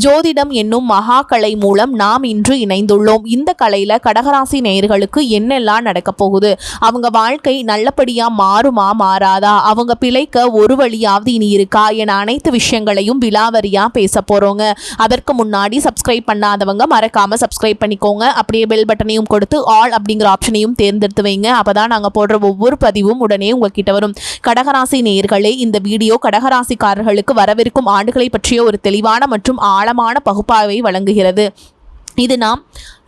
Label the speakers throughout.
Speaker 1: ஜோதிடம் என்னும் மகா கலை மூலம் நாம் இன்று இணைந்துள்ளோம். இந்த கலையில கடகராசி நேயர்களுக்கு என்னெல்லாம் நடக்க போகுது? அவங்க வாழ்க்கை நல்லபடியா மாறுமா மாறாதா? அவங்க பிழைக்க ஒரு வழியாவது இனி இருக்கா? என அனைத்து விஷயங்களையும் விலாவரியா பேச போறோங்க. அதற்கு முன்னாடி சப்ஸ்கிரைப் பண்ணாதவங்க மறக்காம சப்ஸ்கிரைப் பண்ணிக்கோங்க. அப்படியே பெல் பட்டனையும் கொடுத்து ஆல் அப்படிங்கிற ஆப்ஷனையும் தேர்ந்தெடுத்து வைங்க. அப்பதான் நாங்க போடுற ஒவ்வொரு பதிவும் உடனே உங்ககிட்ட வரும். கடகராசி நேயர்களே இந்த வீடியோ கடகராசிக்காரர்களுக்கு வரவிருக்கும் ஆண்டுகளை பற்றிய ஒரு தெளிவான மற்றும் ஆழமான பகுப்பாய்வை வழங்குகிறது. இது நாம்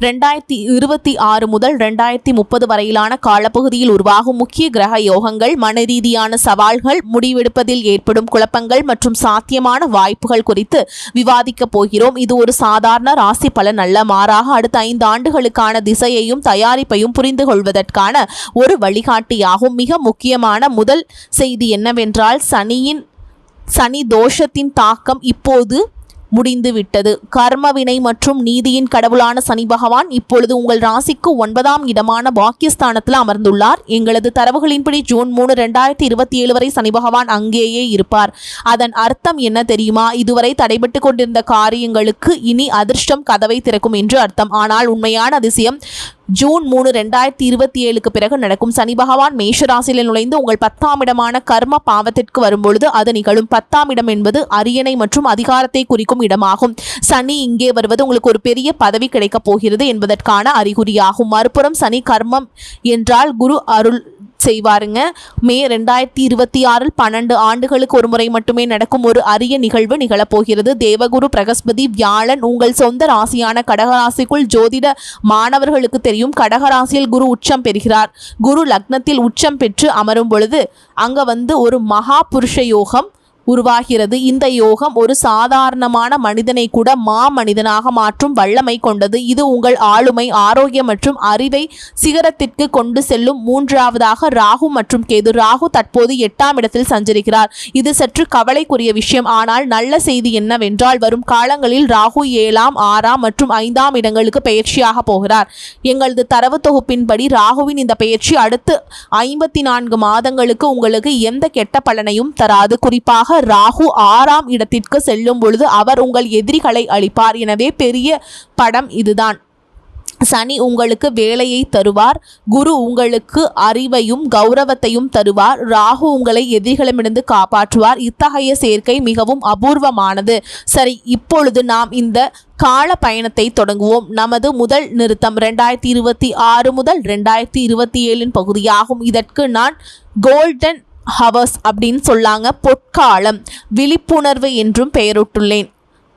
Speaker 1: ரெண்டாயிரத்தி இருபத்தி ஆறு முதல் ரெண்டாயிரத்தி முப்பது வரையிலான காலப்பகுதியில் உருவாகும் முக்கிய கிரக யோகங்கள் மன ரீதியான சவால்கள் முடிவெடுப்பதில் ஏற்படும் குழப்பங்கள் மற்றும் சாத்தியமான வாய்ப்புகள் குறித்து விவாதிக்கப் போகிறோம். இது ஒரு சாதாரண ராசி பலன் அல்ல. மாறாக அடுத்த ஐந்து ஆண்டுகளுக்கான திசையையும் தயாரிப்பையும் புரிந்து கொள்வதற்கான ஒரு வழிகாட்டியாகும். மிக முக்கியமான முதல் செய்தி என்னவென்றால் சனியின் சனி தோஷத்தின் தாக்கம் இப்போது முடிந்துவிட்டது. கர்மவினை மற்றும் நீதியின் கடவுளான சனி பகவான் இப்பொழுது உங்கள் ராசிக்கு ஒன்பதாம் இடமான பாக்கியஸ்தானத்தில் அமர்ந்துள்ளார். எங்களது தரவுகளின்படி ஜூன் மூணு ரெண்டாயிரத்தி இருபத்தி ஏழு வரை சனி பகவான் அங்கேயே இருப்பார். அதன் அர்த்தம் என்ன தெரியுமா? இதுவரை தடைபட்டு கொண்டிருந்த காரியங்களுக்கு இனி அதிர்ஷ்டம் கதவை திறக்கும் என்று அர்த்தம். ஆனால் உண்மையான அதிசயம் ஜூன் மூணு ரெண்டாயிரத்தி இருபத்தி ஏழுக்கு பிறகு நடக்கும் சனி பகவான் மேஷராசியில் நுழைந்து உங்கள் பத்தாம் இடமான கர்ம பாவத்திற்கு வரும்பொழுது அது நிகழும். பத்தாம் இடம் என்பது அரியணை மற்றும் அதிகாரத்தை குறிக்கும் இடமாகும். சனி இங்கே வருவது உங்களுக்கு ஒரு பெரிய பதவி கிடைக்கப் போகிறது என்பதற்கான அறிகுறியாகும். மறுபுறம் சனி கர்மம் என்றால் குரு அருள் செய்வாருங்க. மே ரெண்டாயிரத்தி இருபத்தி ஆறில் பன்னெண்டு ஆண்டுகளுக்கு ஒரு முறை மட்டுமே நடக்கும் ஒரு அரிய நிகழ்வு நிகழப்போகிறது. தேவகுரு பிரகஸ்பதி வியாழன் உங்கள் சொந்த ராசியான கடகராசிக்குள் ஜோதிட மாணவர்களுக்கு தெரியும். கடகராசியில் குரு உச்சம் பெறுகிறார். குரு லக்னத்தில் உச்சம் பெற்று அமரும் பொழுது அங்க வந்து ஒரு மகா புருஷ யோகம் உருவாகிறது. இந்த யோகம் ஒரு சாதாரணமான மனிதனை கூட மா மனிதனாக மாற்றும் வல்லமை கொண்டது. இது உங்கள் ஆளுமை ஆரோக்கியம் மற்றும் அறிவை சிகரத்திற்கு கொண்டு செல்லும் மூன்றாவதாக ராகு மற்றும் கேது. ராகு தற்போது எட்டாம் இடத்தில் சஞ்சரிக்கிறார். இது சற்று கவலைக்குரிய விஷயம். ஆனால் நல்ல செய்தி என்னவென்றால் வரும் காலங்களில் ராகு ஏழாம் ஆறாம் மற்றும் ஐந்தாம் இடங்களுக்கு பயிற்சியாக போகிறார். எங்களது தரவு தொகுப்பின்படி ராகுவின் இந்த பயிற்சி அடுத்து ஐம்பத்தி நான்கு மாதங்களுக்கு உங்களுக்கு எந்த கெட்ட பலனையும் தராது. குறிப்பாக ராகு ஆறாம் இடத்திற்கு செல்லும் பொழுது அவர் உங்கள் எதிரிகளை அளிப்பார் எனவே பெரிய படம் இதுதான். சனி உங்களுக்கு வேலையை தருவார். குரு உங்களுக்கு அறிவையும் கௌரவத்தையும் தருவார். ராகு உங்களை எதிரிகளிடமிருந்து காப்பாற்றுவார். இத்தகைய சேர்க்கை மிகவும் அபூர்வமானது. சரி இப்பொழுது நாம் இந்த கால பயணத்தை தொடங்குவோம். நமது முதல் நிறுத்தம் ரெண்டாயிரத்தி இருபத்தி ஆறு முதல் ரெண்டாயிரத்தி இருபத்தி ஏழின் பகுதியாகும். இதற்கு நான் கோல்டன் ஹவர்ஸ் அப்படின்னு சொல்லாங்க பொற்காலம். விழிப்புணர்வு என்றும் பெயரிட்டுள்ளேன்.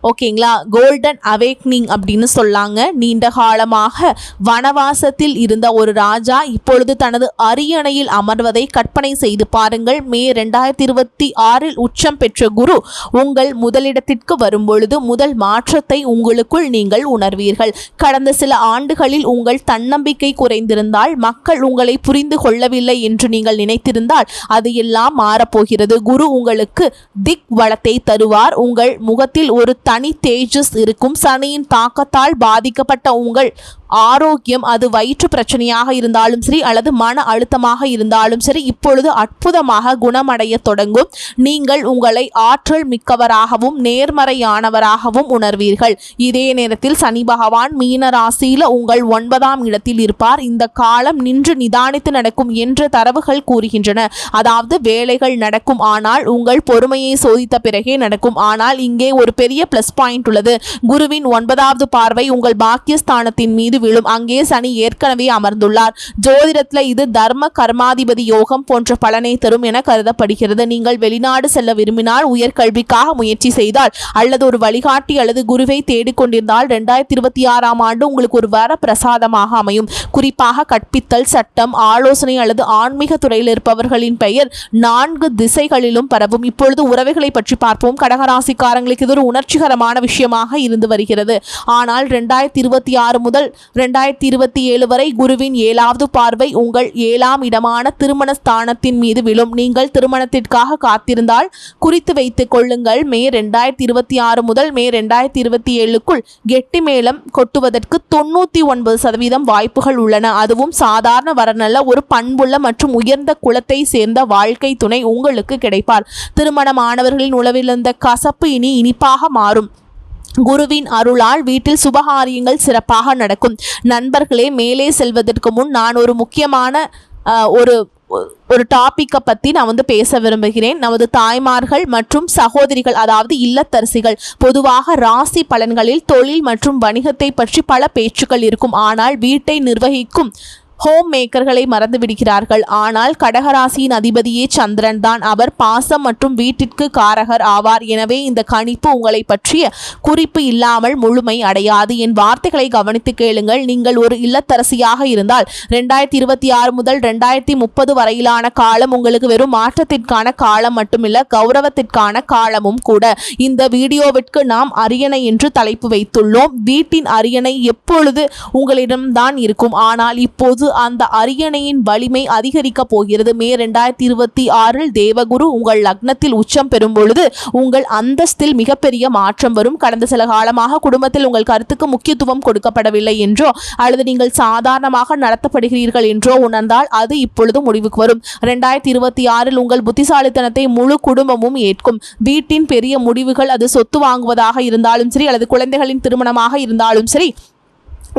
Speaker 1: ஓகேங்களா? கோல்டன் அவேக்னிங் அப்படின்னு சொல்லாங்க. நீண்ட காலமாக வனவாசத்தில் இருந்த ஒரு ராஜா இப்பொழுது தனது அரியணையில் அமர்வதை கற்பனை செய்து பாருங்கள். மே ரெண்டாயிரத்தி இருபத்தி ஆறில் உச்சம் பெற்ற குரு உங்கள் முதலிடத்திற்கு வரும்பொழுது முதல் மாற்றத்தை உங்களுக்குள் நீங்கள் உணர்வீர்கள். கடந்த சில ஆண்டுகளில் உங்கள் தன்னம்பிக்கை குறைந்திருந்தால் மக்கள் உங்களை புரிந்து கொள்ளவில்லை என்று நீங்கள் நினைத்திருந்தால் அது எல்லாம் மாறப்போகிறது. குரு உங்களுக்கு திக் வளத்தை தருவார். உங்கள் முகத்தில் ஒரு தனி தேஜஸ் இருக்கும். சனியின் தாக்கத்தால் பாதிக்கப்பட்ட உங்கள் ஆரோக்கியம் அது வயிற்று பிரச்சனையாக இருந்தாலும் சரி அல்லது மன அழுத்தமாக இருந்தாலும் சரி இப்பொழுது அற்புதமாக குணமடைய தொடங்கும். நீங்கள் உங்களை ஆற்றல் மிக்கவராகவும் நேர்மறையானவராகவும் உணர்வீர்கள். இதே நேரத்தில் சனி பகவான் மீன ராசியில உங்கள் ஒன்பதாம் இடத்தில் இருப்பார். இந்த காலம் நின்று நிதானித்து நடக்கும் என்று தரவுகள் கூறுகின்றன. அதாவது வேலைகள் நடக்கும் ஆனால் உங்கள் பொறுமையை சோதித்த பிறகே நடக்கும். ஆனால் இங்கே ஒரு பெரிய பிளஸ் பாயிண்ட் உள்ளது. குருவின் ஒன்பதாவது பார்வை உங்கள் பாக்கியஸ்தானத்தின் மீது விழும். அங்கே சனி ஏற்கனவே அமர்ந்துள்ளார். ஜோதிடத்தில் இது தர்ம கர்மாதிபதி யோகம் போன்ற பலனை தரும் என கருதப்படுகிறது. நீங்கள் வெளிநாடு செல்ல விரும்பினால் உயர்கல்விக்காக முயற்சி செய்தால் அல்லது ஒரு வழிகாட்டி அல்லது குருவை தேடிக்கொண்டிருந்தால் ரெண்டாயிரத்தி இருபத்தி ஆறாம் ஆண்டு உங்களுக்கு ஒரு வர பிரசாதமாக அமையும். குறிப்பாக கற்பித்தல் சட்டம் ஆலோசனை அல்லது ஆன்மீக துறையில் இருப்பவர்களின் பெயர் நான்கு திசைகளிலும் பரவும். இப்பொழுது உறவுகளை பற்றி பார்ப்போம். கடகராசிக்காரங்களுக்கு இது ஒரு உணர்ச்சிகரமான விஷயமாக இருந்து வருகிறது. ஆனால் ரெண்டாயிரத்தி இருபத்தி ஆறு முதல் ரெண்டாயிரத்தி இருபத்தி ஏழு வரை குருவின் ஏழாவது பார்வை உங்கள் ஏழாம் இடமான திருமண ஸ்தானத்தின் மீது விழும். நீங்கள் திருமணத்திற்காக காத்திருந்தால் குறித்து வைத்துக் கொள்ளுங்கள். மே ரெண்டாயிரத்தி இருபத்தி ஆறு முதல் மே ரெண்டாயிரத்தி இருபத்தி ஏழுக்குள் கெட்டி மேளம் கொட்டுவதற்கு தொண்ணூற்றி ஒன்பது சதவீதம் வாய்ப்புகள் உள்ளன. அதுவும் சாதாரண வரநல்ல ஒரு பண்புள்ள மற்றும் உயர்ந்த குலத்தை சேர்ந்த வாழ்க்கை துணை உங்களுக்கு கிடைப்பார். திருமணமானவர்களின் உளவிலிருந்த கசப்பு இனி இனிப்பாக மாறும். குருவின் அருளால் வீட்டில் சுபகாரியங்கள் சிறப்பாக நடக்கும். நண்பர்களே மேலே செல்வதற்கு முன் நான் ஒரு முக்கியமான ஒரு ஒரு டாப்பிக்கை பற்றி நான் வந்து பேச விரும்புகிறேன். நமது தாய்மார்கள் மற்றும் சகோதரிகள் அதாவது இல்லத்தரசிகள் பொதுவாக ராசி பலன்களில் தொழில் மற்றும் வணிகத்தை பற்றி பல பேச்சுக்கள் இருக்கும். ஆனால் வீட்டை நிர்வகிக்கும் ஹோம் மேக்கர்களை மறந்து விடுகிறார்கள் ஆனால் கடகராசியின் அதிபதியே சந்திரன் தான். அவர் பாசம் மற்றும் வீட்டிற்கு காரகர் ஆவார். எனவே இந்த கணிப்பு உங்களை பற்றிய குறிப்பு இல்லாமல் முழுமை அடையாது. என் வார்த்தைகளை கவனித்து கேளுங்கள். நீங்கள் ஒரு இல்லத்தரசியாக இருந்தால் ரெண்டாயிரத்தி இருபத்தி ஆறு முதல் ரெண்டாயிரத்தி முப்பது வரையிலான காலம் உங்களுக்கு வெறும் மாற்றத்திற்கான காலம் மட்டுமில்ல கௌரவத்திற்கான காலமும் கூட. இந்த வீடியோவிற்கு நாம் அரியணை என்று தலைப்பு வைத்துள்ளோம். வீட்டின் அரியணை எப்பொழுது உங்களிடம்தான் இருக்கும். ஆனால் இப்போது அந்த அரியணையின் வலிமை அதிகரிக்கப் போகிறது. மே ரெண்டாயிரத்தி இருபத்தி ஆறில் தேவகுரு உங்கள் லக்னத்தில் உச்சம் பெறும் பொழுது உங்கள் அந்தஸ்தில் மிகப்பெரிய மாற்றம் வரும். கடந்த சில காலமாக குடும்பத்தில் உங்கள் கருத்துக்கு முக்கியத்துவம் கொடுக்கப்படவில்லை என்றோ அல்லது நீங்கள் சாதாரணமாக நடத்தப்படுகிறீர்கள் என்றோ உணர்ந்தால் அது இப்பொழுது முடிவுக்கு வரும். ரெண்டாயிரத்தி இருபத்தி ஆறில் உங்கள் புத்திசாலித்தனத்தை முழு குடும்பமும் ஏற்கும். வீட்டின் பெரிய முடிவுகள் அது சொத்து வாங்குவதாக இருந்தாலும் சரி அல்லது குழந்தைகளின் திருமணமாக இருந்தாலும் சரி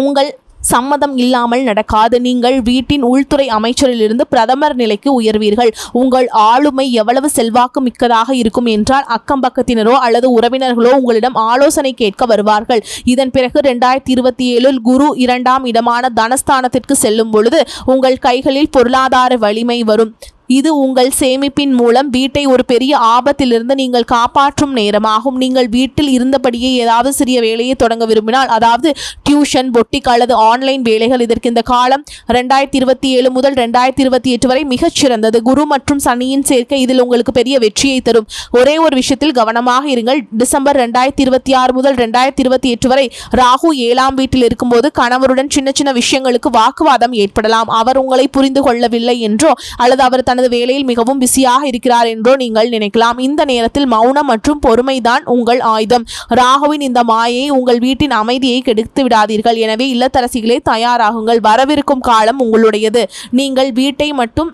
Speaker 1: உங்கள் சம்மதம் இல்லாமல் நடக்காது. நீங்கள் வீட்டின் உள்துறை அமைச்சரிலிருந்து பிரதமர் நிலைக்கு உயர்வீர்கள். உங்கள் ஆளுமை எவ்வளவு செல்வாக்கு மிக்கதாக இருக்கும் என்றால் அக்கம் பக்கத்தினரோ அல்லது உறவினர்களோ உங்களிடம் ஆலோசனை கேட்க வருவார்கள். இதன் பிறகு ரெண்டாயிரத்தி இருபத்தி ஏழில் குரு இரண்டாம் இடமான தனஸ்தானத்திற்கு செல்லும் பொழுது உங்கள் கைகளில் பொருளாதார வலிமை வரும். இது உங்கள் சேமிப்பின் மூலம் வீட்டை ஒரு பெரிய ஆபத்திலிருந்து நீங்கள் காப்பாற்றும் நேரமாகும். நீங்கள் வீட்டில் இருந்தபடியே ஏதாவது சிறிய வேலையை தொடங்க விரும்பினால் அதாவது டியூஷன் பொட்டிக் அல்லது ஆன்லைன் வேலைகள் இதற்கு இந்த காலம் ரெண்டாயிரத்தி இருபத்தி ஏழு முதல் ரெண்டாயிரத்தி இருபத்தி எட்டு வரை மிகச்சிறந்தது குரு மற்றும் சனியின் சேர்க்கை இதில் உங்களுக்கு பெரிய வெற்றியை தரும். ஒரே ஒரு விஷயத்தில் கவனமாக இருங்கள். டிசம்பர் ரெண்டாயிரத்தி இருபத்தி ஆறு முதல் ரெண்டாயிரத்தி இருபத்தி எட்டு வரை ராகு ஏழாம் வீட்டில் இருக்கும்போது கணவருடன் சின்ன சின்ன விஷயங்களுக்கு வாக்குவாதம் ஏற்படலாம். அவர் உங்களை புரிந்து கொள்ளவில்லை என்றோ அல்லது அவர் தனது வேலையில் மிகவும் பிஸியாக இருக்கிறார் என்றோ நீங்கள் நினைக்கலாம். இந்த நேரத்தில் மௌனம் மற்றும் பொறுமைதான் உங்கள் ஆயுதம். ராகுவின் இந்த மாயை உங்கள் வீட்டின் அமைதியை கெடுத்து விடாதீர்கள். எனவே இல்லத்தரசிகளே தயாராகுங்கள். வரவிருக்கும் காலம் உங்களுடையது. நீங்கள் வீட்டை மட்டும்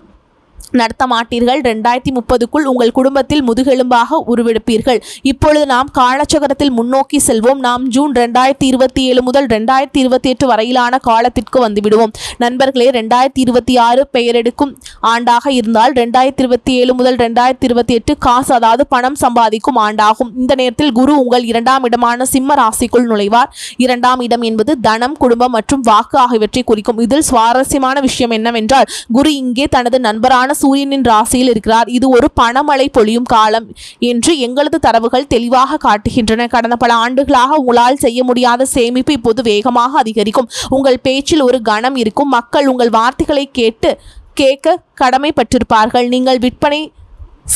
Speaker 1: நடத்த மாட்டீர்கள் ரெண்டாயிரத்தி முப்பதுக்குள் உங்கள் குடும்பத்தில் முதுகெலும்பாக உருவெடுப்பீர்கள். இப்பொழுது நாம் காலச்சக்கரத்தில் முன்னோக்கி செல்வோம். நாம் ஜூன் ரெண்டாயிரத்தி இருபத்தி ஏழு முதல் ரெண்டாயிரத்தி இருபத்தி எட்டு வரையிலான காலத்திற்கு வந்துவிடுவோம். நண்பர்களே ரெண்டாயிரத்தி இருபத்தி ஆறு பெயரெடுக்கும் ஆண்டாக இருந்தால் ரெண்டாயிரத்தி இருபத்தி ஏழு முதல் ரெண்டாயிரத்தி இருபத்தி எட்டு காசு அதாவது பணம் சம்பாதிக்கும் ஆண்டாகும். இந்த நேரத்தில் குரு உங்கள் இரண்டாம் இடமான சிம்ம ராசிக்குள் நுழைவார். இரண்டாம் இடம் என்பது தனம் குடும்பம் மற்றும் வாக்கு ஆகியவற்றை குறிக்கும். இதில் சுவாரஸ்யமான விஷயம் என்னவென்றால் குரு இங்கே தனது நண்பரான சூரியனின் ராசியில் இருக்கிறார். இது ஒரு பணமழை பொழியும் காலம் என்று எங்களது தரவுகள் தெளிவாக காட்டுகின்றன. கடந்த பல ஆண்டுகளாக உங்களால் செய்ய முடியாத சேமிப்பு இப்போது வேகமாக அதிகரிக்கும். உங்கள் பேச்சில் ஒரு கணம் இருக்கும். மக்கள் உங்கள் வார்த்தைகளை கேட்டு கேட்க கடமைப்பட்டிருப்பார்கள். நீங்கள் விற்பனை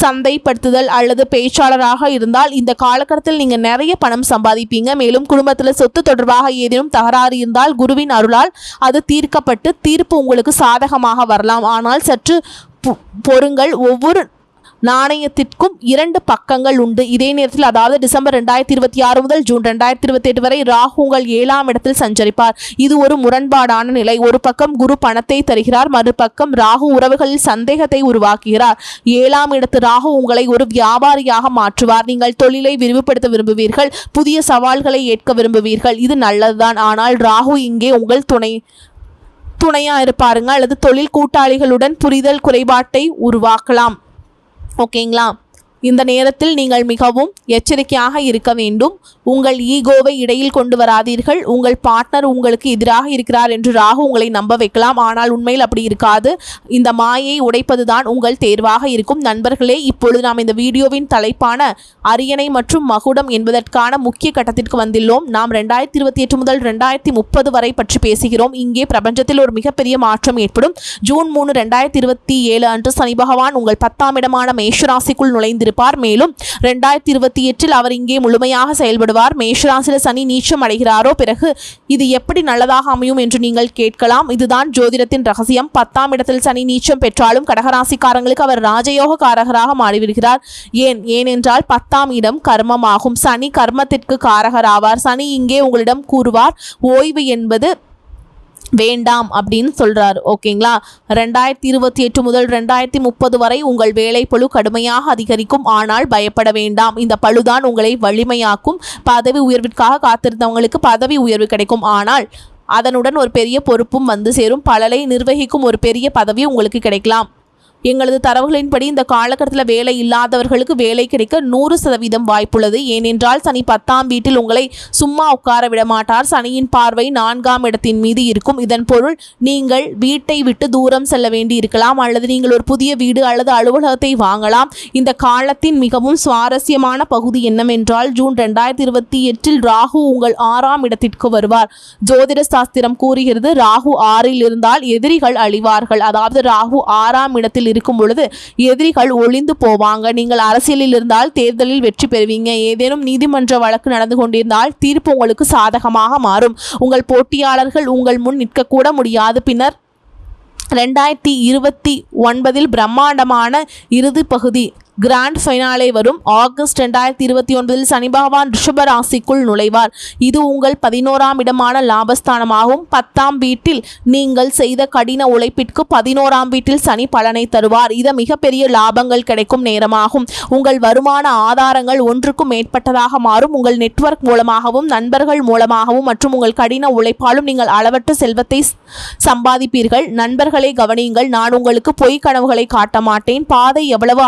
Speaker 1: சந்தைப்படுத்துதல் அல்லது பேச்சாளராக இருந்தால் இந்த காலகட்டத்தில் நீங்கள் நிறைய பணம் சம்பாதிப்பீங்க. மேலும் குடும்பத்தில் சொத்து தொடர்பாக ஏதேனும் தகராறு இருந்தால் குருவின் அருளால் அது தீர்க்கப்பட்டு தீர்ப்பு உங்களுக்கு சாதகமாக வரலாம். ஆனால் சற்று பொ- ஒவ்வொரு நாணயத்திற்கும் இரண்டு பக்கங்கள் உண்டு. இதே நேரத்தில் அதாவது டிசம்பர் ரெண்டாயிரத்தி இருபத்தி ஆறு முதல் ஜூன் ரெண்டாயிரத்தி இருபத்தி எட்டு வரை ராகு உங்கள் ஏழாம் இடத்தில் சஞ்சரிப்பார். இது ஒரு முரண்பாடான நிலை. ஒரு பக்கம் குரு பணத்தை தருகிறார் மறுபக்கம் ராகு உறவுகளில் சந்தேகத்தை உருவாக்குகிறார். ஏழாம் இடத்து ராகு உங்களை ஒரு வியாபாரியாக மாற்றுவார். நீங்கள் தொழிலை விரிவுபடுத்த விரும்புவீர்கள் புதிய சவால்களை ஏற்க விரும்புவீர்கள். இது நல்லதுதான். ஆனால் ராகு இங்கே உங்கள் துணை துணையாக இருப்பாருங்க. அல்லது தொழில் கூட்டாளிகளுடன் புரிதல் குறைபாட்டை உருவாக்கலாம். ஓகேங்களா? இந்த நேரத்தில் நீங்கள் மிகவும் எச்சரிக்கையாக இருக்க வேண்டும். உங்கள் ஈகோவை இடையில் கொண்டு வராதீர்கள். உங்கள் பார்ட்னர் உங்களுக்கு எதிராக இருக்கிறார் என்று ராகு உங்களை நம்ப வைக்கலாம். ஆனால் உண்மையில் அப்படி இருக்காது. இந்த மாயை உடைப்பதுதான் உங்கள் தேர்வாக இருக்கும். நண்பர்களே இப்பொழுது நாம் இந்த வீடியோவின் தலைப்பான அரியணை மற்றும் மகுடம் என்பதற்கான முக்கிய கட்டத்திற்கு வந்துள்ளோம் நாம் ரெண்டாயிரத்தி இருபத்தி எட்டு முதல் ரெண்டாயிரத்தி முப்பது வரை பற்றி பேசுகிறோம். இங்கே பிரபஞ்சத்தில் ஒரு மிகப்பெரிய மாற்றம் ஏற்படும். ஜூன் மூணு ரெண்டாயிரத்தி இருபத்தி ஏழு அன்று சனி பகவான் உங்கள் பத்தாம் இடமான மேஷராசிக்குள் நுழைந்திருப்பார். மேலும் ரெண்டாயிரத்தி இருபத்தி எட்டில் அவர் இங்கே முழுமையாக செயல்படுவார். செயல்படுவார் மேஷராசியில் சனி நீச்சம் அடைகிறாரோ பிறகு இது எப்படி நல்லதாக அமையும் என்று நீங்கள் கேட்கலாம். இதுதான் ஜோதிடத்தின் ரகசியம். பத்தாம் இடத்தில் சனி நீச்சம் பெற்றாலும் கடகராசிக்காரங்களுக்கு அவர் ராஜயோக காரகராக மாறிவிடுகிறார். ஏன்? ஏனென்றால் பத்தாம் இடம் கர்மமாகும். சனி கர்மத்திற்கு காரகராவார். சனி இங்கே உங்களிடம் கூறுவார் ஓய்வு என்பது வேண்டாம் அப்படின்னு சொல்றாரு ஓகேங்களா? ரெண்டாயிரத்தி இருபத்தி எட்டு முதல் ரெண்டாயிரத்தி முப்பது வரை உங்கள் வேலை பழு கடுமையாக அதிகரிக்கும். ஆனால் பயப்பட வேண்டாம். இந்த பழுதான் உங்களை வலிமையாக்கும். பதவி உயர்விற்காக காத்திருந்தவங்களுக்கு பதவி உயர்வு கிடைக்கும். ஆனால் அதனுடன் ஒரு பெரிய பொறுப்பும் வந்து சேரும். பலரை நிர்வகிக்கும் ஒரு பெரிய பதவி உங்களுக்கு கிடைக்கலாம். எங்களது தரவுகளின்படி இந்த காலகட்டத்தில் வேலை இல்லாதவர்களுக்கு வேலை கிடைக்க நூறு சதவீதம் வாய்ப்புள்ளது. ஏனென்றால் சனி பத்தாம் வீட்டில் உங்களை சும்மா உட்கார விட மாட்டார். சனியின் பார்வை நான்காம் இடத்தின் மீது இருக்கும். இதன் பொருள் நீங்கள் வீட்டை விட்டு தூரம் செல்ல வேண்டி இருக்கலாம். அல்லது நீங்கள் ஒரு புதிய வீடு அல்லது அலுவலகத்தை வாங்கலாம். இந்த காலத்தின் மிகவும் சுவாரஸ்யமான பகுதி என்னவென்றால் ஜூன் ரெண்டாயிரத்தி இருபத்தி எட்டில் ராகு உங்கள் ஆறாம் இடத்திற்கு வருவார். ஜோதிட சாஸ்திரம் கூறுகிறது ராகு ஆறில் இருந்தால் எதிரிகள் அழிவார்கள். அதாவது ராகு ஆறாம் இடத்தில் இருக்கும் பொழுது எதிரிகள் ஒளிந்து போவாங்க. நீங்கள் அரசியலில் இருந்தால் தேர்தலில் வெற்றி பெறுவீங்க. ஏதேனும் நீதிமன்ற வழக்கு நடந்து கொண்டிருந்தால் தீர்ப்பு உங்களுக்கு சாதகமாக மாறும். உங்கள் போட்டியாளர்கள் உங்கள் முன் நிற்கக்கூட முடியாது. பின்னர் ரெண்டாயிரத்தி இருபத்தி ஒன்பதில் பிரம்மாண்டமான இறுதி பகுதி கிராண்ட் ஃபைனாலே வரும். ஆகஸ்ட் ரெண்டாயிரத்தி இருபத்தி ஒன்பதில் சனி பகவான் ரிஷப ராசிக்குள் நுழைவார். இது உங்கள் பதினோராம் இடமான லாபஸ்தானமாகும். பத்தாம் வீட்டில் நீங்கள் செய்த கடின உழைப்பிற்கு பதினோராம் வீட்டில் சனி பலனை தருவார். இது மிகப்பெரிய லாபங்கள் கிடைக்கும் நேரமாகும். உங்கள் வருமான ஆதாரங்கள் ஒன்றுக்கும் மேற்பட்டதாக மாறும். உங்கள் நெட்வொர்க் மூலமாகவும் நண்பர்கள் மூலமாகவும் மற்றும் உங்கள் கடின உழைப்பாலும் நீங்கள் அளவற்ற செல்வத்தை சம்பாதிப்பீர்கள். நண்பர்களை கவனியுங்கள். நான் உங்களுக்கு பொய் கனவுகளை காட்ட மாட்டேன். பாதை எவ்வளவு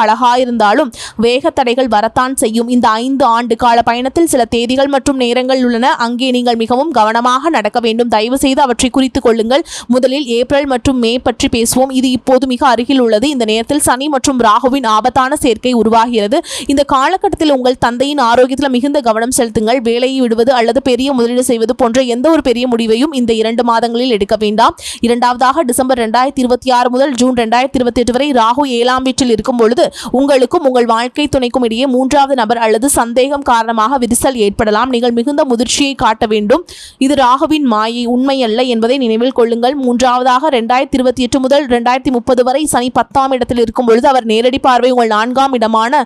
Speaker 1: இருந்தாலும் வேக தடைகள் வரத்தான் செய்யும். இந்த ஐந்து ஆண்டு கால பயணத்தில் சில தேதிகள் மற்றும் நேரங்கள் உள்ளன. அங்கே நீங்கள் மிகவும் கவனமாக நடக்க வேண்டும். தயவு செய்து அவற்றை குறித்துக் கொள்ளுங்கள். முதலில் ஏப்ரல் மற்றும் மே பற்றி பேசுவோம். இது இப்போது மிக அருகில் உள்ளது. இந்த நேரத்தில் சனி மற்றும் ராகுவின் ஆபத்தான சேர்க்கை உருவாகிறது. இந்த காலகட்டத்தில் உங்கள் தந்தையின் ஆரோக்கியத்தில் மிகுந்த கவனம் செலுத்துங்கள். வேலையை விடுவது அல்லது பெரிய முதலீடு செய்வது போன்ற எந்த ஒரு பெரிய முடிவையும் இந்த இரண்டு மாதங்களில் எடுக்க வேண்டாம். இரண்டாவதாக டிசம்பர் ரெண்டாயிரத்தி இருபத்தி ஆறு முதல் ஜூன் ரெண்டாயிரத்தி இருபத்தி எட்டு வரை ராகு ஏழாம் வீட்டில் இருக்கும் பொழுது உங்களுக்கு உங்களுக்கும் உங்கள் வாழ்க்கை துணைக்கும் இடையே மூன்றாவது நபர் அல்லது சந்தேகம் காரணமாக விரிசல் ஏற்படலாம். நீங்கள் மிகுந்த முதிர்ச்சியை காட்ட வேண்டும். இது ராகுவின் மாயை உண்மையல்ல என்பதை நினைவில் கொள்ளுங்கள். மூன்றாவதாக ரெண்டாயிரத்தி இருபத்தி எட்டு முதல் ரெண்டாயிரத்தி முப்பது வரை சனி பத்தாம் இடத்தில் இருக்கும் பொழுது அவர் நேரடி பார்வை உங்கள் நான்காம் இடமான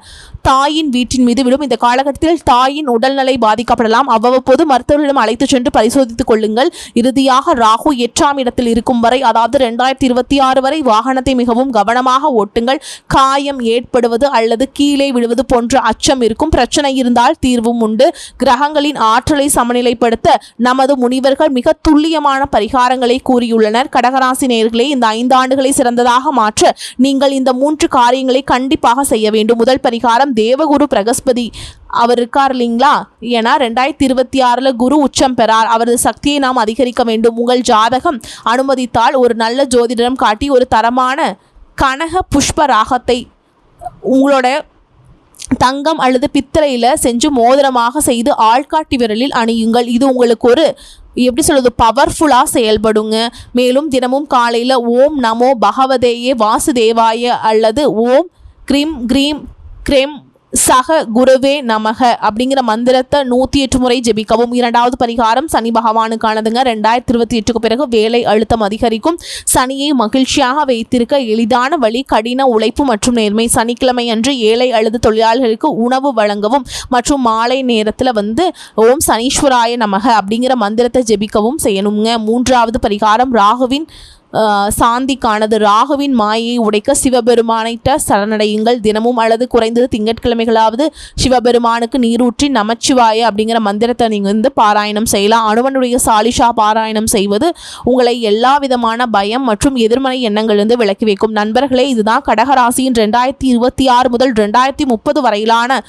Speaker 1: தாயின் வீட்டின் மீது விடும். இந்த காலகட்டத்தில் தாயின் உடல்நிலை பாதிக்கப்படலாம். அவ்வப்போது மருத்துவர்களிடம் அழைத்துச் சென்று பரிசோதித்துக் கொள்ளுங்கள். இறுதியாக ராகு எட்டாம் இடத்தில் இருக்கும் வரை அதாவது ரெண்டாயிரத்தி இருபத்தி ஆறு வரை வாகனத்தை மிகவும் கவனமாக ஓட்டுங்கள். காயம் ஏற்படுவது அல்லது கீழே விழுவது போன்ற அச்சம் இருக்கும். பிரச்சனை இருந்தால் தீர்வும் உண்டு. கிரகங்களின் ஆற்றலை சமநிலைப்படுத்த நமது முனிவர்கள் மிக துல்லியமான பரிகாரங்களை கூறியுள்ளனர். கடகராசி நேர்களை இந்த ஐந்து ஆண்டுகளை சிறந்ததாக மாற்ற நீங்கள் இந்த மூன்று காரியங்களை கண்டிப்பாக செய்ய வேண்டும். முதல் பரிகாரம் தேவகுரு பிரகஸ்பதி. அவர் இருக்கார் இல்லைங்களா? ஏன்னா ரெண்டாயிரத்தி இருபத்தி ஆறில் குரு உச்சம் பெறார். அவரது சக்தியை நாம் அதிகரிக்க வேண்டும். உங்கள் ஜாதகம் அனுமதித்தால் ஒரு நல்ல ஜோதிடரம் காட்டி ஒரு தரமான கனக புஷ்ப ராகத்தை உங்களோட தங்கம் அல்லது பித்தளையில் செஞ்சு மோதிரமாக செய்து ஆள்காட்டி விரலில் அணியுங்கள். இது உங்களுக்கு ஒரு எப்படி சொல்கிறது பவர்ஃபுல்லாக செயல்படுங்க. மேலும் தினமும் காலையில் ஓம் நமோ பகவதேயே வாசுதேவாய அல்லது ஓம் க்ரீம் க்ரீம் க்ரெம் சக குருவே நமக அப்படிங்கிற மந்திரத்தை நூற்றி எட்டு முறை ஜெபிக்கவும். இரண்டாவது பரிகாரம் சனி பகவானுக்கானதுங்க. ரெண்டாயிரத்தி இருபத்தி எட்டுக்கு பிறகு வேலை அழுத்தம் அதிகரிக்கும். சனியை மகிழ்ச்சியாக வைத்திருக்க எளிதான வழி கடின உழைப்பு மற்றும் நேர்மை. சனிக்கிழமை அன்று ஏழை அழுது தொழிலாளர்களுக்கு உணவு வழங்கவும் மற்றும் மாலை நேரத்தில் வந்து ஓம் சனீஸ்வராய நமக அப்படிங்கிற மந்திரத்தை ஜெபிக்கவும் செய்யணுங்க. மூன்றாவது பரிகாரம் ராகுவின் சாந்திக்கானது. ராகுவின் மாயை உடைக்க சிவபெருமானிட்ட சரணடையுங்கள். தினமும் அல்லது குறைந்தது திங்கட்கிழமைகளாவது சிவபெருமானுக்கு நீரூற்றி நமச்சிவாய அப்படிங்கிற மந்திரத்தை நீங்கள் வந்து பாராயணம் செய்யலாம். அனுமனுடைய சாலிஷா பாராயணம் செய்வது உங்களை எல்லா விதமான பயம் மற்றும் எதிர்மறை எண்ணங்களிலிருந்து விலக்கி வைக்கும். நண்பர்களே இதுதான் கடகராசியின் ரெண்டாயிரத்தி இருபத்தி ஆறு முதல் ரெண்டாயிரத்தி முப்பது வரையிலான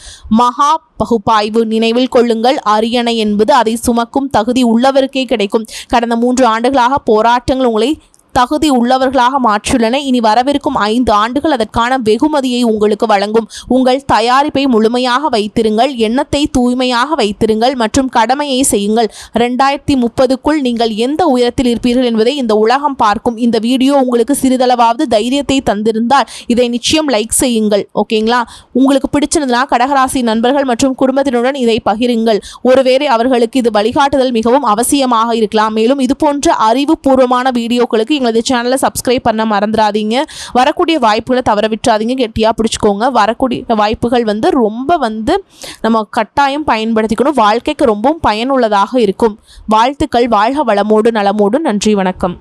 Speaker 1: மகா பகுப்பாய்வு. நினைவில் கொள்ளுங்கள் அரியணை என்பது அதை சுமக்கும் தகுதி உள்ளவருக்கே கிடைக்கும். கடந்த மூன்று ஆண்டுகளாக போராட்டங்கள் உங்களை தகுதி உள்ளவர்களாக மாற்றியுள்ளன. இனி வரவிருக்கும் ஐந்து ஆண்டுகள் அதற்கான வெகுமதியை உங்களுக்கு வழங்கும். உங்கள் தயாரிப்பை முழுமையாக வைத்திருங்கள். எண்ணத்தை தூய்மையாக வைத்திருங்கள் மற்றும் கடமையை செய்யுங்கள். ரெண்டாயிரத்தி முப்பதுக்குள் நீங்கள் எந்த உயரத்தில் இருப்பீர்கள் என்பதை இந்த உலகம் பார்க்கும். இந்த வீடியோ உங்களுக்கு சிறிதளவாவது தைரியத்தை தந்திருந்தால் இதை நிச்சயம் லைக் செய்யுங்கள். ஓகேங்களா? உங்களுக்கு பிடிச்சிருந்தனா கடகராசி நண்பர்கள் மற்றும் குடும்பத்தினருடன் இதை பகிருங்கள். ஒருவேளை அவர்களுக்கு இது வழிகாட்டுதல் மிகவும் அவசியமாக இருக்கலாம். மேலும் இது போன்ற அறிவுபூர்வமான வீடியோக்களுக்கு எங்களது சேனலை சப்ஸ்கிரைப் பண்ண மறந்துடாதீங்க. வரக்கூடிய வாய்ப்புகளை தவற விட்டுறாதீங்க. கெட்டியாக பிடிச்சிக்கோங்க. வரக்கூடிய வாய்ப்புகள் வந்து ரொம்ப வந்து நம்ம கட்டாயம் பயன்படுத்திக்கணும். வாழ்க்கைக்கு ரொம்பவும் பயனுள்ளதாக இருக்கும். வாழ்த்துக்கள். வாழ்க வளமோடு நலமோடு. நன்றி வணக்கம்.